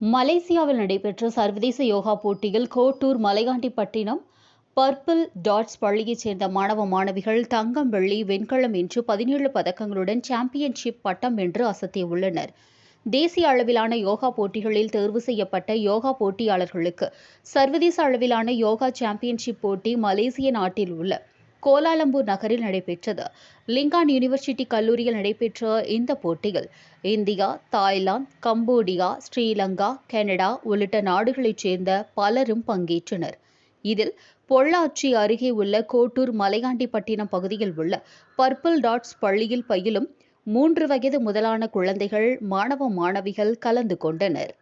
மலேசியாவில் நடைபெற்ற சர்வதேச யோகா போட்டியில் கோட்டூர் மலையாண்டிப்பட்டினம் பர்பிள் டாட்ஸ் பள்ளியைச் சேர்ந்த மாணவ மாணவிகள் தங்கம் வெள்ளி வெண்கலம் என்று பதினேழு பதக்கங்களுடன் சாம்பியன்ஷிப் பட்டம் வென்று அசத்தியுள்ளனர். தேசிய அளவிலான யோகா போட்டிகளில் தேர்வு செய்யப்பட்ட யோகா போட்டியாளர்களுக்கு சர்வதேச அளவிலான யோகா சாம்பியன்ஷிப் போட்டி மலேசிய நாட்டில் உள்ள கோலாலம்பூர் நகரில் நடைபெற்றது. லிங்கான் யூனிவர்சிட்டி கல்லூரியில் நடைபெற்ற இந்த போட்டியில் India Thailand Cambodia Sri Lanka Canada உள்ளிட்ட நாடுகளைச் சேர்ந்த பலரும் பங்கேற்றனர். இதில் பொள்ளாச்சி அருகே உள்ள கோட்டூர் மலையாண்டிப்பட்டினம் பகுதியில் உள்ள பர்பிள் டாட்ஸ் பள்ளியில் பயிலும் மூன்று வயது முதலான குழந்தைகள் மாணவ மாணவிகள் கலந்து கொண்டனர்.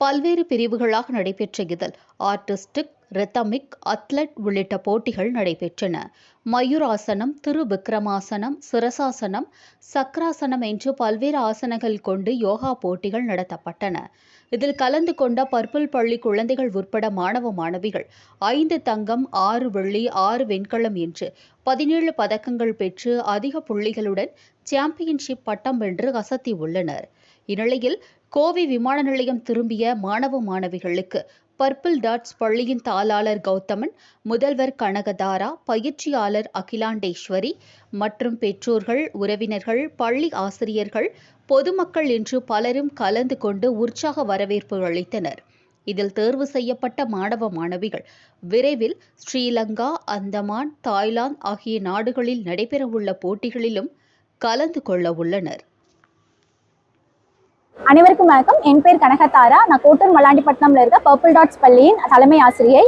பல்வேறு பிரிவுகளாக நடைபெற்ற இதில் ஆர்டிஸ்டிக் ரித்தமிக் அத்லட் உள்ளிட்ட போட்டிகள் நடைபெற்றன. மயூராசனம் திருவிக்ரமாசனம் சிரசாசனம் சக்ராசனம் என்று பல்வேறு ஆசனங்கள் கொண்டு யோகா போட்டிகள் நடத்தப்பட்டன. இதில் கலந்து கொண்ட பர்பிள் பள்ளி குழந்தைகள் உட்பட மாணவ மாணவிகள் ஐந்து தங்கம் ஆறு வெள்ளி ஆறு வெண்கலம் என்று பதினேழு பதக்கங்கள் பெற்று அதிக புள்ளிகளுடன் சாம்பியன்ஷிப் பட்டம் வென்று அசத்தி உள்ளனர். இந்நிலையில் கோவை விமான நிலையம் திரும்பிய மாணவ மாணவிகளுக்கு பர்பிள் டாட்ஸ் பள்ளியின் தாளாளர் கௌதமன் முதல்வர் கனகதாரா பயிற்சியாளர் அகிலாண்டேஸ்வரி மற்றும் பெற்றோர்கள் உறவினர்கள் பள்ளி ஆசிரியர்கள் பொதுமக்கள் என்று பலரும் கலந்து கொண்டு உற்சாக வரவேற்பு அளித்தனர். இதில் தேர்வு செய்யப்பட்ட மாணவ மாணவிகள் விரைவில் ஸ்ரீலங்கா அந்தமான் தாய்லாந்து ஆகிய நாடுகளில் நடைபெறவுள்ள போட்டிகளிலும் கலந்து கொள்ள உள்ளனர். அனைவருக்கும் வணக்கம். என் பேர் கனகதாரா. நான் கோட்டூர் மல்லாண்டிப்பட்டினம்ல இருக்க பர்பிள் டாட்ஸ் பள்ளியின் தலைமை ஆசிரியை.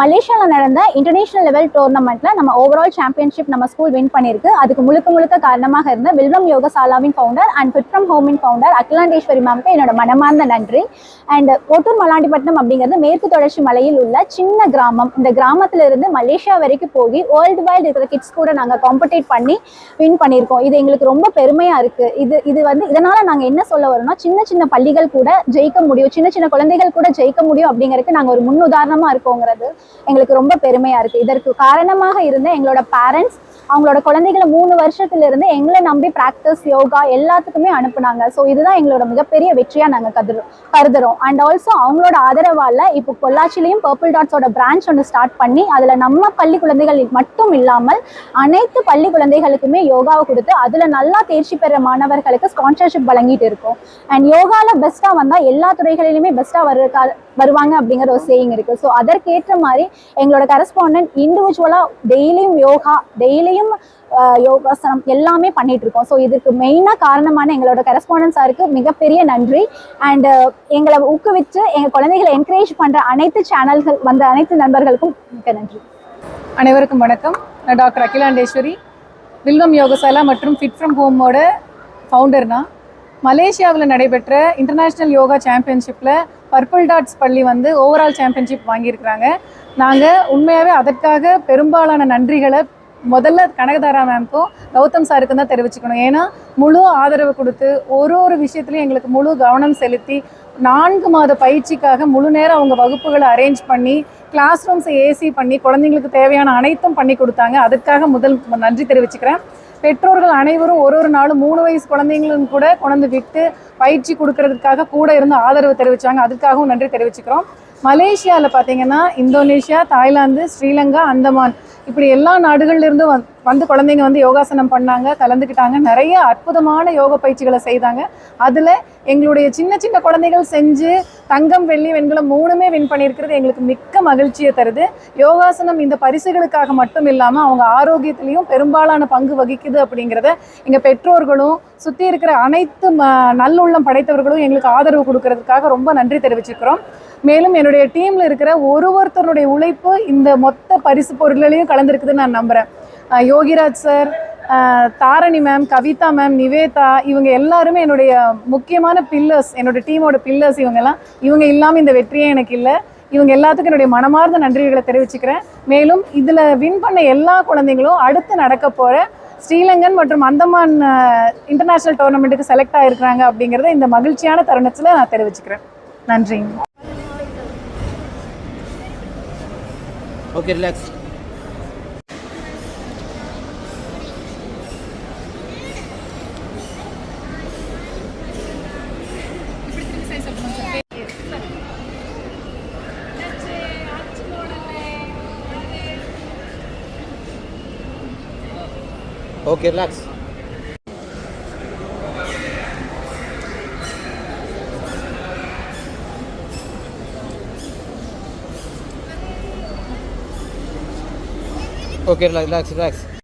மலேசியாவில் நடந்த இன்டர்நேஷனல் லெவல் டோர்னமெண்ட்ல நம்ம ஓவரால் சாம்பியன்ஷிப் நம்ம ஸ்கூல் வின் பண்ணியிருக்கு அதுக்கு முழுக்க முழுக்க காரணமாக இருந்த வில்வம் யோகசாலாவின் ஃபவுண்டர் அண்ட் ஃபிட் ஃப்ரம் ஹோமின் ஃபவுண்டர் அகிலாண்டேஸ்வரி மேம்க்கு என்னோட மனமார்ந்த நன்றி. அண்ட் கோட்டூர் மல்லாண்டிப்பட்டினம் அப்படிங்கிறது மேற்கு தொடர்ச்சி மலையில் உள்ள சின்ன கிராமம். இந்த கிராமத்துல இருந்து மலேசியா வரைக்கும் போய் வேர்ல்டு வைல்டு இருக்கிற கிட்ஸ் கூட நாங்கள் காம்படேட் பண்ணி வின் பண்ணியிருக்கோம். இது எங்களுக்கு ரொம்ப பெருமையா இருக்கு. இது இது வந்து இதனால நாங்கள் என்ன சொல்ல வரோம்னா சின்ன சின்ன சின்ன பள்ளிகள் கூட ஜெயிக்க முடியும். சின்ன சின்ன குழந்தைகள் கூட ஜெயிக்க முடியும் அப்படிங்கிறதுக்கு நாங்கள் ஒரு முன் உதாரணமா இருக்கோங்கிறது எங்களுக்கு ரொம்ப பெருமையா இருக்கு. இதற்கு காரணமாக இருந்த எங்களோட பேரண்ட்ஸ் அவங்களோட குழந்தைகளை மூணு வருஷத்துல இருந்து எங்களை நம்பி பிராக்டிஸ் யோகா எல்லாத்துக்குமே அனுப்புனாங்க. ஸோ இதுதான் எங்களோட மிகப்பெரிய வெற்றியா நாங்கள் கருது கருதுறோம். அண்ட் ஆல்சோ அவங்களோட ஆதரவால இப்போ பொள்ளாச்சிலையும் பர்பிள் டாட்ஸோட பிரான்ச் ஒன்று ஸ்டார்ட் பண்ணி அதுல நம்ம பள்ளி குழந்தைகள் மட்டும் இல்லாமல் அனைத்து பள்ளி குழந்தைகளுக்குமே யோகாவை கொடுத்து அதுல நல்லா தேர்ச்சி பெற மாணவர்களுக்கு ஸ்பான்சர்ஷிப் வழங்கிட்டு இருக்கோம். அண்ட் யோகால பெஸ்டா வந்தா எல்லா துறைகளிலுமே பெஸ்டா வர வருவாங்க அப்படிங்கிற ஒரு சேயிங் இருக்கு. ஸோ அதற்கேற்ற மாதிரி எங்களோட கரஸ்பாண்டன்ட் இண்டிவிஜுவலா டெய்லியும் யோகா டெய்லியும் யோகாசனம் எல்லாமே பண்ணிட்டு இருக்கோம். ஸோ இதுக்கு மெயினாக காரணமான எங்களோட கரஸ்பாண்டன்ஸ் சாருக்கு மிகப்பெரிய நன்றி. அண்ட் எங்களை ஊக்குவிச்சு எங்கள் குழந்தைகளை என்கரேஜ் பண்ணுற அனைத்து சேனல்கள் வந்த அனைத்து நண்பர்களுக்கும் மிக நன்றி. அனைவருக்கும் வணக்கம். நான் டாக்டர் அகிலாண்டேஸ்வரி. வில்வம் யோகசாலா மற்றும் ஃபிட் ஃப்ரம் ஹோமோட ஃபவுண்டர் தான் மலேசியாவில் நடைபெற்ற இன்டர்நேஷ்னல் யோகா சாம்பியன்ஷிப்பில் பர்பிள் டாட்ஸ் பள்ளி வந்து ஓவரால் சாம்பியன்ஷிப் வாங்கியிருக்கிறாங்க. நாங்கள் உண்மையாகவே அதற்காக பெரும்பாலான நன்றிகளை முதல்ல கனகதாரா மேம்க்கும் கௌதம் சாருக்கும் தான் தெரிவிச்சுக்கணும். ஏன்னா முழு ஆதரவு கொடுத்து ஒரு ஒரு விஷயத்துலையும் எங்களுக்கு முழு கவனம் செலுத்தி நான்கு மாத பயிற்சிக்காக முழு நேரம் அவங்க வகுப்புகளை அரேஞ்ச் பண்ணி கிளாஸ் ரூம்ஸை ஏசி பண்ணி குழந்தைங்களுக்கு தேவையான அனைத்தும் பண்ணி கொடுத்தாங்க. அதுக்காக முதல் நன்றி தெரிவிச்சுக்கிறேன். பெற்றோர்கள் அனைவரும் ஒரு ஒரு நாளும் மூணு வயசு குழந்தைங்களும் கூட கொண்டு விட்டு பயிற்சி கொடுக்கறதுக்காக கூட இருந்து ஆதரவு தெரிவித்தாங்க அதுக்காகவும் நன்றி தெரிவிச்சுக்கிறோம். மலேசியாவில் பார்த்தீங்கன்னா இந்தோனேஷியா தாய்லாந்து ஸ்ரீலங்கா அந்தமான் இப்படி எல்லா நாடுகள்லேருந்தும் வந் வந்து குழந்தைங்க வந்து யோகாசனம் பண்ணாங்க கலந்துக்கிட்டாங்க. நிறைய அற்புதமான யோக பயிற்சிகளை செய்தாங்க. அதில் எங்களுடைய சின்ன சின்ன குழந்தைகள் செஞ்சு தங்கம் வெள்ளி வெண்கலம் மூணுமே வின் பண்ணியிருக்கிறது எங்களுக்கு மிக்க மகிழ்ச்சியை தருது. யோகாசனம் இந்த பரிசுகளுக்காக மட்டும் இல்லாமல் அவங்க ஆரோக்கியத்திலையும் பெரும்பாலான பங்கு வகிக்குது அப்படிங்கிறத எங்கள் பெற்றோர்களும் சுற்றி இருக்கிற அனைத்து ம நல்லுள்ளம் படைத்தவர்களும் எங்களுக்கு ஆதரவு கொடுக்கறதுக்காக ரொம்ப நன்றி தெரிவிச்சுக்கிறோம். மேலும் என்னுடைய டீமில் இருக்கிற ஒரு ஒருத்தருடைய உழைப்பு இந்த மொத்த பரிசு பொருள்களையும் கலந்துருக்குதுன்னு நான் நம்புகிறேன் Yogiraj sir Dharani ma'am Kavitha ma'am Nivetha இவங்க எல்லாருமே என்னுடைய முக்கியமான பில்லர்ஸ் என்னோட டீமோட பில்லர்ஸ் இவங்கெல்லாம் இவங்க இல்லாமல் இந்த வெற்றியே எனக்கு இல்லை. இவங்க எல்லாத்துக்கும் என்னுடைய மனமார்ந்த நன்றிகளை தெரிவிச்சுக்கிறேன். மேலும் இதில் வின் பண்ண எல்லா குழந்தைங்களும் அடுத்து நடக்க போகிற ஸ்ரீலங்கன் மற்றும் அந்தமான் இன்டர்நேஷ்னல் டோர்னமெண்ட்டுக்கு செலக்ட் ஆகிருக்கிறாங்க அப்படிங்கிறத இந்த மகிழ்ச்சியான தருணத்தில் நான் தெரிவிச்சுக்கிறேன். நன்றிங்க. Okay relax Okay, relax. Okay, relax, relax, relax.